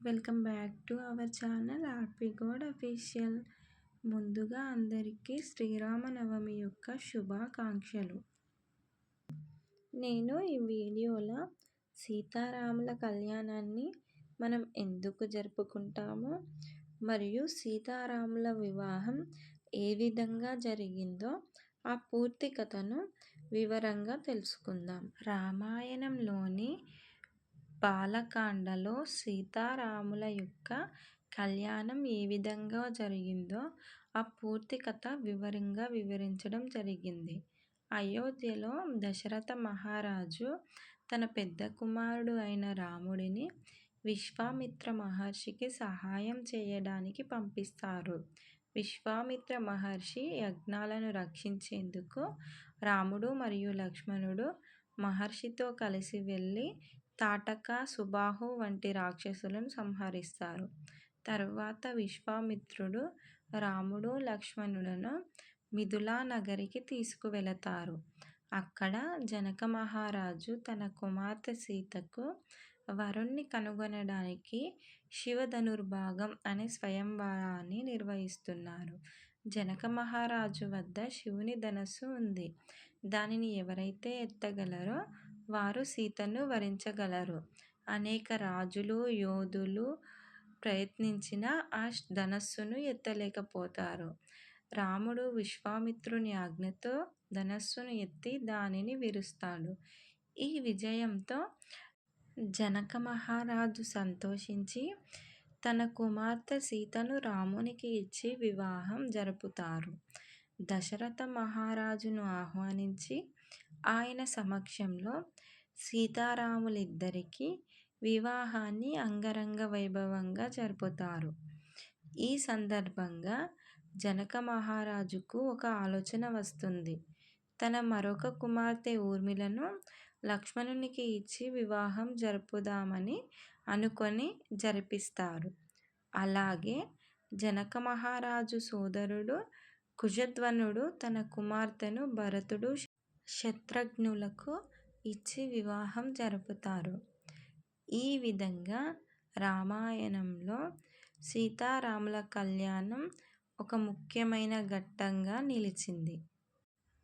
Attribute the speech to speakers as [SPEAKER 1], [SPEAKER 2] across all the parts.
[SPEAKER 1] Welcome back to our channel RP Goud official. ముందుగా అందరికీ శ్రీరామనవమి యొక్క శుభాకాంక్షలు. నేను ఈ వీడియోలో సీతారాముల కళ్యాణాన్ని మనం ఎందుకు జరుపుకుంటామో? మరియు సీతారాముల వివాహం ఏ విధంగా జరిగిందో ఆ పూర్తి కథను వివరంగా తెలుసుకుందాం. రామాయణంలోని బాలకాండలో సీతారాముల యొక్క కళ్యాణం ఏ విధంగా జరిగిందో ఆ పూర్తి కథ వివరంగా వివరించడం జరిగింది. అయోధ్యలో దశరథ మహారాజు తన పెద్ద కుమారుడు అయిన రాముడిని విశ్వామిత్ర మహర్షికి సహాయం చేయడానికి పంపిస్తారు. విశ్వామిత్ర మహర్షి యజ్ఞాలను రక్షించేందుకు రాముడు మరియు లక్ష్మణుడు మహర్షితో కలిసి వెళ్ళి తాటక సుబాహు వంటి రాక్షసులను సంహరిస్తారు. తరువాత విశ్వామిత్రుడు రాముడు లక్ష్మణులను మిథులా నగరికి తీసుకువెళతారు. అక్కడ జనక మహారాజు తన కుమార్తె సీతకు వరుణ్ణి కనుగొనడానికి శివధనుర్భాగం అనే స్వయంవరాన్ని నిర్వహిస్తున్నారు. జనక మహారాజు వద్ద శివుని ధనస్సు ఉంది. దానిని ఎవరైతే ఎత్తగలరో వారు సీతను వరించగలరు. అనేక రాజులు యోధులు ప్రయత్నించినా ఆ ధనస్సును ఎత్తలేకపోతారు. రాముడు విశ్వామిత్రుని ఆజ్ఞతో ధనస్సును ఎత్తి దానిని విరుస్తాడు. ఈ విజయంతో జనక మహారాజు సంతోషించి తన కుమార్తె సీతను రామునికి ఇచ్చి వివాహం జరుపుతారు. దశరథ మహారాజును ఆహ్వానించి ఆయన సమక్షంలో సీతారాములిద్దరికీ వివాహాన్ని అంగరంగ వైభవంగా జరుపుతారు. ఈ సందర్భంగా జనక మహారాజుకు ఒక ఆలోచన వస్తుంది. తన మరొక కుమార్తె ఊర్మిళను లక్ష్మణునికి ఇచ్చి వివాహం జరుపుదామని అనుకొని జరిపిస్తారు. అలాగే జనక మహారాజు సోదరుడు కుశధ్వనుడు తన కుమార్తెను భరతుడు శత్రుఘ్నులకు ఇచ్చి వివాహం జరుపుతారు. ఈ విధంగా రామాయణంలో సీతారాముల కళ్యాణం ఒక ముఖ్యమైన ఘట్టంగా నిలిచింది.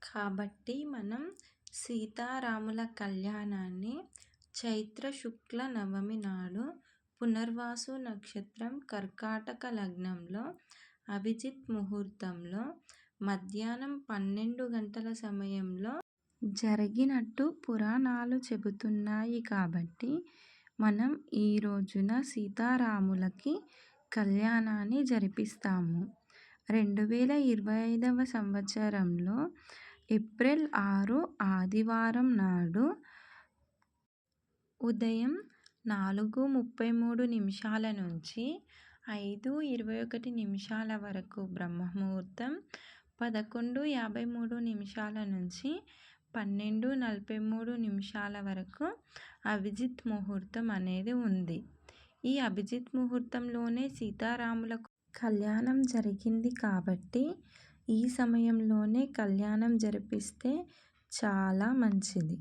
[SPEAKER 1] కాబట్టి మనం సీతారాముల కళ్యాణాన్ని చైత్ర శుక్ల నవమి నాడు పునర్వాసు నక్షత్రం కర్కాటక లగ్నంలో అభిజిత్ ముహూర్తంలో మధ్యాహ్నం పన్నెండు గంటల సమయంలో జరిగినట్టు పురాణాలు చెబుతున్నాయి కాబట్టి మనం ఈ రోజున సీతారాములకి కళ్యాణాన్ని జరిపిస్తాము. రెండు వేల ఇరవై ఐదవ సంవత్సరంలో ఏప్రిల్ ఆరు ఆదివారం నాడు ఉదయం నాలుగు ముప్పై మూడు నిమిషాల నుంచి ఐదు ఇరవై ఒకటి నిమిషాల వరకు బ్రహ్మముహూర్తం పదకొండు యాభై మూడు నిమిషాల నుంచి పన్నెండు నలభై మూడు నిమిషాల వరకు అభిజిత్ ముహూర్తం అనేది ఉంది. ఈ అభిజిత్ ముహూర్తంలోనే సీతారాములకు కళ్యాణం జరిగింది కాబట్టి ఈ సమయంలోనే కళ్యాణం జరిపిస్తే చాలా మంచిది.